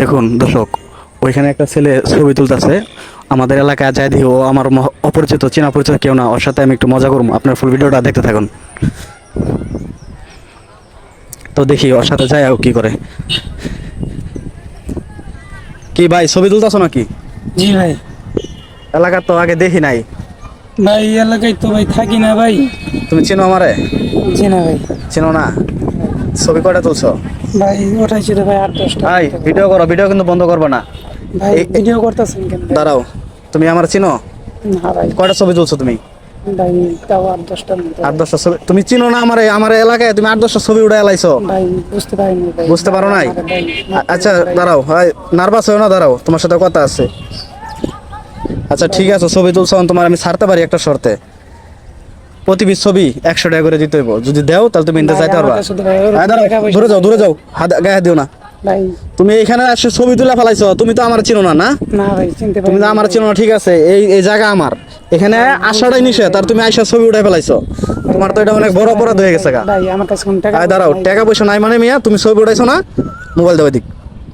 দেখুন দর্শক ওইখানে একটা ছেলে ছবি তুলতেছে। আমাদের এলাকায় যাই দিই ও আমার অপরিচিত চেনা পরিচিত কেউ না ওর সাথে আমি একটু মজা করব। আপনার ফুল ভিডিওটা দেখতে থাকুন। তো দেখি ওর সাথে যাই কি করে। কি ভাই ছবি তুলতেছো নাকি? জি ভাই। এলাকার তো আগে দেখি নাই। ভাই এলাকায় তো ভাই থাকি না ভাই। তুমি চেনো আমারে? জি না ভাই। চিনো না? ছবি কটা তুলছো? ভাই ওঠাইছি তো ভাই আট দশটা। ভাই ভিডিও করো ভিডিও কিন্তু বন্ধ করব না। ভাই ভিডিও করতেছেন কেন দাঁড়াও তুমি আমার চিনো? না ভাই। কয়টা ছবি তুলছো তুমি? ভাই তাও আট দশটার আট দশটা ছবি তুমি চিনো না আমার আমার এলাকায়? তুমি আট দশটা ছবি উঠে এলাইছো ভাই বুঝতে পারিনি বুঝতে পারো নাই? আচ্ছা দাঁড়াও ভাই নার্ভাস হয়েও না দাঁড়াও তোমার সাথে কথা আছে। আচ্ছা ঠিক আছে ছবি তুলছো তোমার আমি ছাড়তে পারি একটা শর্তে। প্রতি পিস ছবি একশো টাকা করে দিতে হইব। যদি দেও তাহলে তুমি ভাই, চাইতে পারবা দূরে যাও দূরে যাও হাত গায়ে দিও না। তুমি এখানে আসে ছবি তুলে ফেলাইছো তুমি তো আমার চিনো না না? তুমি তো আমার চিনো না ঠিক আছে এই এই জায়গা আমার। এখানে আসাটাই নিষেধ আর তুমি আইসা ছবি উঠাই ফেলাইছো। তোমার তো এটা অনেক বড় অপরাধ হয়ে গেছে গা। দাঁড়াও। টাকা পয়সা নাই মানে মিয়া তুমি ছবি উঠাইছো না? মোবাইল দেওয়া এদিক।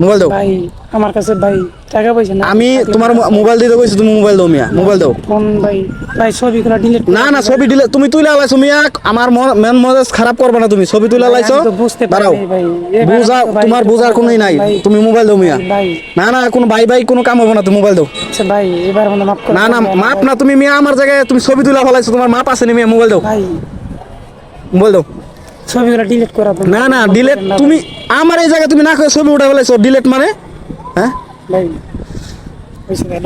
মোবাইল দাও। ভাই আমার কাছে ভাই টাকা পয়সা না আমি তোমার মোবাইল দিতে কইছি তুমি মোবাইল দাও মিয়া মোবাইল দাও। ফোন ভাই ভাই ছবিগুলো ডিলিট না না ছবি দিলে তুমি তুলে আলাইছো মিয়া আমার মেন মজাজ খারাপ করবে না তুমি ছবি তুলে আলাইছো আমি তো বুঝতে। এবার বুঝা তোমার বোঝার কোনোই নাই। তুমি মোবাইল দাও মিয়া। না না কোনো ভাই ভাই কোনো কাম হবে না তুমি মোবাইল দাও। আচ্ছা ভাই এবার মনে মাফ করে না না মাপ না তুমি মিয়া আমার জায়গায় তুমি ছবি তুলে ফেলাইছো তোমার মাপ আছে নি মিয়া মোবাইল দাও। ভাই। মোবাইল দাও। ছবিগুলো ডিলিট করা না না ডিলেট তুমি আমার এই জায়গায় তুমি না করে ছবি উঠে ফেলাইছো ডিলেট মানে? হ্যাঁ?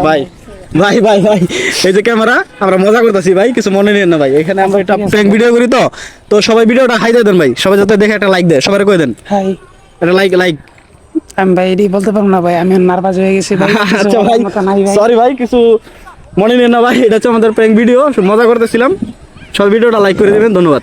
ভাই ভাই ভাই ভাই এই যে ক্যামেরা আমরা মজা করতেছি ভাই কিছু মনে নিন না ভাই। এখানে আমরা একটা প্র্যাঙ্ক ভিডিও করি তো। তো সবাই ভিডিওটা হাই দিয়ে দেন ভাই সবাই যাতে দেখে একটা লাইক দেয় সবাই কই দেন? হাই একটা লাইক লাইক আমি ভাই এটি বলতে পারব না ভাই আমি নার্ভাস হয়ে গেছি ভাই আচ্ছা ভাই সরি কিছু মনে নিন না ভাই এটা হচ্ছে আমাদের প্র্যাঙ্ক ভিডিও মজা করতেছিলাম। সবাই ভিডিওটা লাইক করে দিবেন ধন্যবাদ।